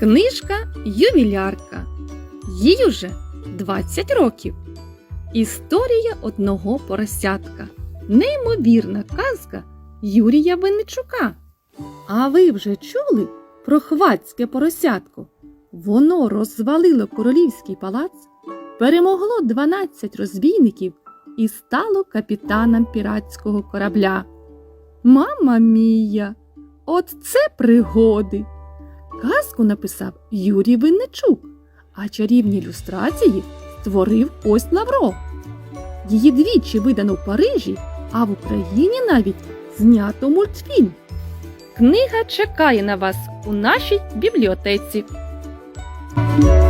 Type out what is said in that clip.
Книжка Ювілярка. Їй уже 20 років. Історія одного поросятка. Неймовірна казка Юрія Винничука. А ви вже чули про хвацьке поросятко? Воно розвалило королівський палац, перемогло 12 розбійників і стало капітаном піратського корабля. Мама мія, от це пригоди! Казку написав Юрій Винничук, а чарівні ілюстрації створив ось Лавро. Її двічі видано в Парижі, а в Україні навіть знято мультфільм. Книга чекає на вас у нашій бібліотеці. Thank you.